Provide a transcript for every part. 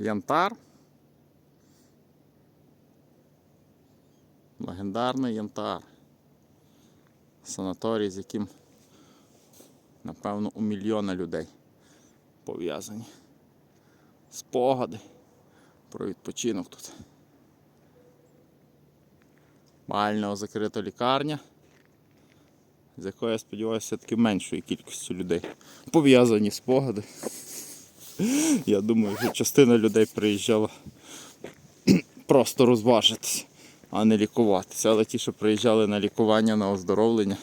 Янтар. Легендарний янтар. Санаторій, з яким, напевно, у мільйона людей пов'язані. Спогади про відпочинок тут. Бального закрита лікарня, з якою я сподіваюся, все-таки меншою кількістю людей. Пов'язані спогади. Я думаю, що частина людей приїжджала просто розважитися, а не лікуватися. Але ті, що приїжджали на лікування, на оздоровлення,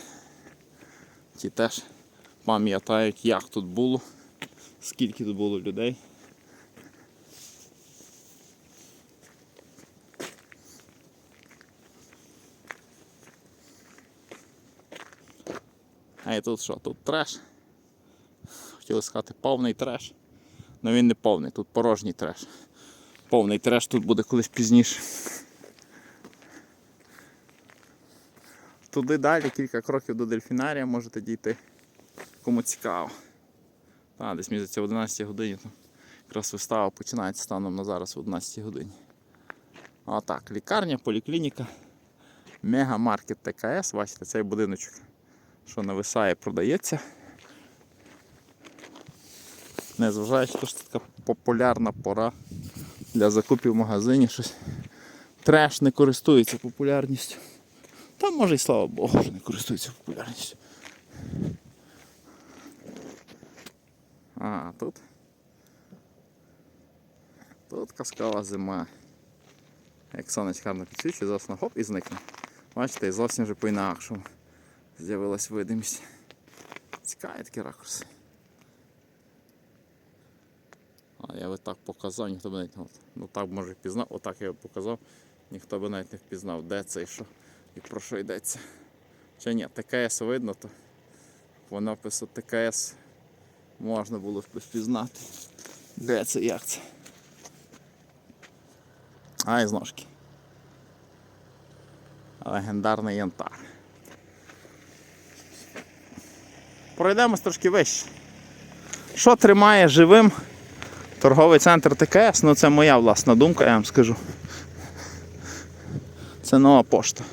ті теж пам'ятають, як тут було, скільки тут було людей. А і тут що? Тут треш. Хотіли сказати повний треш. Ну він не повний, тут порожній треш. Повний треш тут буде колись пізніше. Туди далі кілька кроків до дельфінарія можете дійти. Кому цікаво. А, десь здається, в 11 годині. Там якраз вистава починається станом на зараз в 11 годині. А так, лікарня, поліклініка, мегамаркет ТКС. Бачите, цей будиночок, що нависає, продається. Незважаючи, що це така популярна пора для закупів в магазині, щось треш не користується популярністю. Та може і слава Богу, що не користується популярністю. А, тут. Тут казкова зима. Як сонечко гарно підсвічує, на хоп і зникне. Бачите, і зовсім вже по-інакшому з'явилась видимість. Цікаві такі ракурси. А я би так показав, ніхто б навіть ну так може впізнав, отак я показав, ніхто б навіть не впізнав, де це і що і про що йдеться. Чи ні, ТКС видно, то по напису ТКС можна було впізнати. Де це, як це. А зножки. Легендарний янтар. Пройдемось трошки вище. Що тримає живим торговий центр ТКС? Ну це моя власна думка, я вам скажу. Це нова пошта.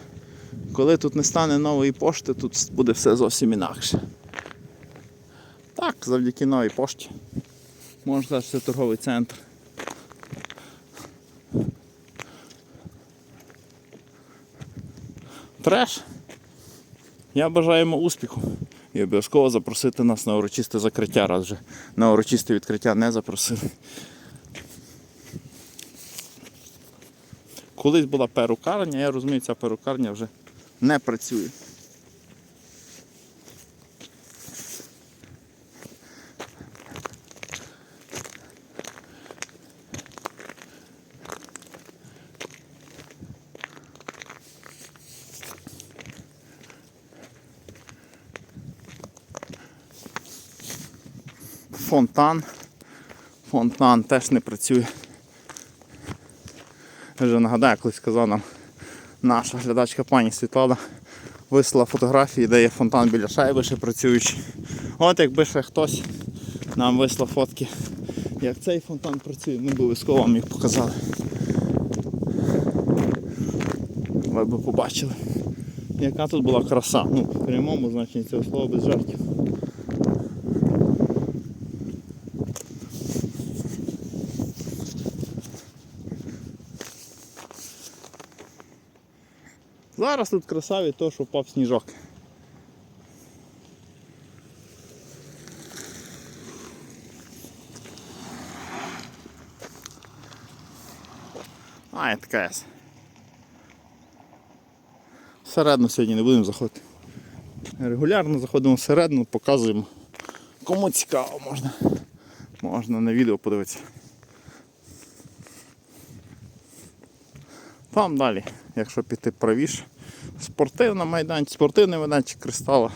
Коли тут не стане нової пошти, тут буде все зовсім інакше. Так, завдяки новій пошті. Можна сказати, що це торговий центр. Треш. Я бажаю йому успіху. І обов'язково запросити нас на урочисте закриття, раз вже на урочисте відкриття не запросили. Колись була перукарня, я розумію, ця перукарня вже не працює. Фонтан. Фонтан теж не працює. Я вже нагадаю, колись сказав нам наша глядачка пані Світлана вислала фотографії, де є фонтан біля шайби ще працюючий. От якби ще хтось нам вислав фотки, як цей фонтан працює, ми б обов'язково вам їх показали. Ви б побачили, яка тут була краса. Ну, в прямому значенні цього слова без жартів. Зараз тут краса від того, що впав сніжок. А, і така. Всередину сьогодні не будемо заходити. Регулярно заходимо всередину, показуємо. Кому цікаво можна. Можна на відео подивитися. Там далі, якщо піти правіше, спортивний майданчик, спортивний майданчик кристала,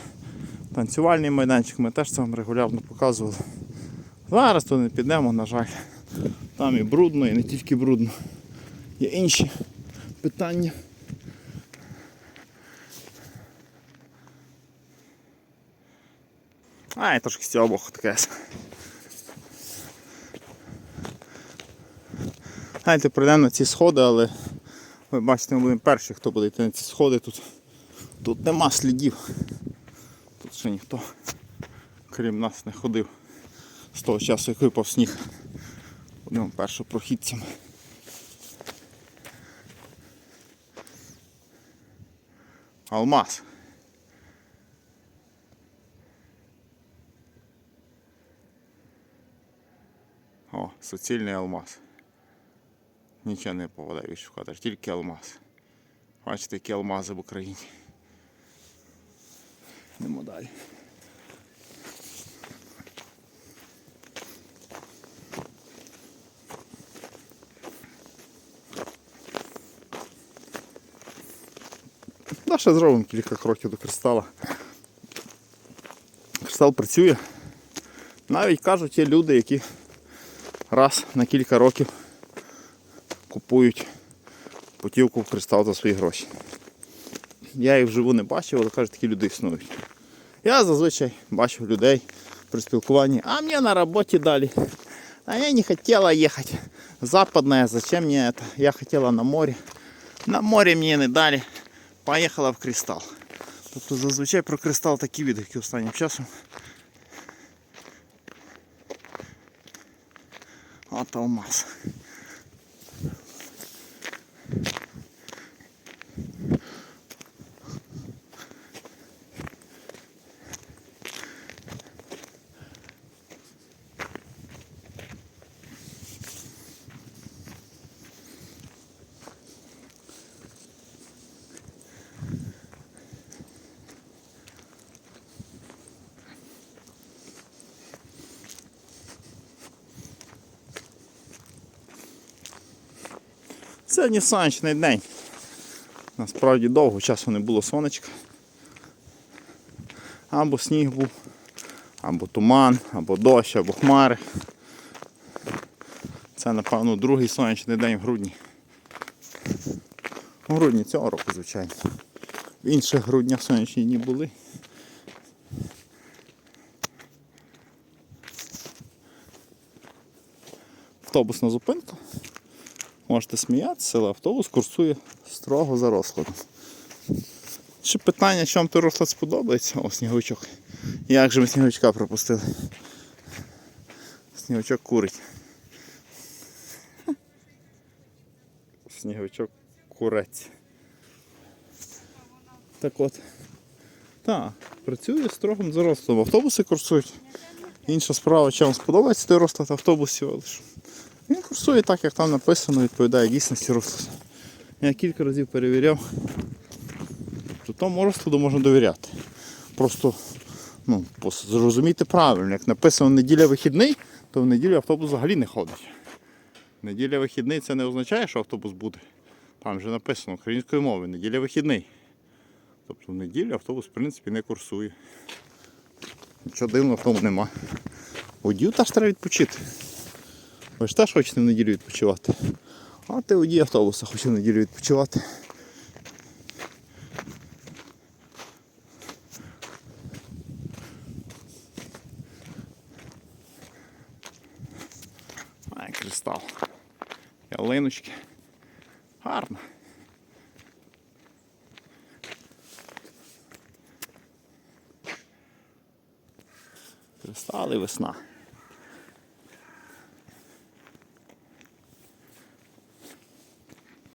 танцювальний майданчик, ми теж це вам регулярно показували. Зараз туди не підемо, на жаль. Там і брудно, і не тільки брудно. Є інші питання. А, і трошки боку таке. Знаєте, прийдемо на ці сходи, але ви бачите, ми будемо перші, хто буде йти на ці сходи. Тут, тут нема слідів. Тут ще ніхто, крім нас, не ходив з того часу, як випав сніг. Будемо першопрохідцями. Алмаз. О, суцільний алмаз. Нічого не поводай відшукати, тільки алмаз. Бачите, які алмази в Україні. Йдемо далі. Да, ще зробимо кілька кроків до кристала. Кристал працює. Навіть кажуть, є люди, які раз на кілька років купують путівку в кристал за свої гроші. Я їх вживу не бачив, але кажуть, такі люди існують. Я зазвичай бачив людей при спілкуванні, а мені на роботі дали. А я не хотела ехать. Западная, зачем мне это? Я хотела на море. На море мені не дали. Поїхала в кристал. Тобто зазвичай про кристал такі відгуки останнім часом. От алмаз. Сьогодні сонячний день. Насправді довго часу не було сонечка. Або сніг був, або туман, або дощ, або хмари. Це, напевно, другий сонячний день в грудні. У грудні цього року, звичайно. В інших груднях сонячні дні були. Автобусна зупинка. Можете сміятися, але автобус курсує строго за розкладом. Ще питання, чи той розклад сподобається? О, сніговичок. Як же ми сніговичка пропустили? Сніговичок курить. Сніговичок курець. Так от. Так, працює строгом за розкладом. Автобуси курсують. Інша справа, чи вам сподобається той розклад автобусів, він курсує так, як там написано, відповідає дійсності розкладу. Я кілька разів перевіряв, то тому розкладу можна довіряти. Просто ну, зрозумійте правильно, як написано неділя вихідний, то в неділю автобус взагалі не ходить. Неділя вихідний це не означає, що автобус буде. Там вже написано українською мовою, неділя вихідний. Тобто в неділю автобус в принципі не курсує. Нічого дивного в тому нема. Водію теж треба відпочити. Ви ж теж хочете в неділю відпочивати. А ти водій автобуса хоче в неділю відпочивати. Ай, кристал. Ялиночки. Гарно. Кристал весна.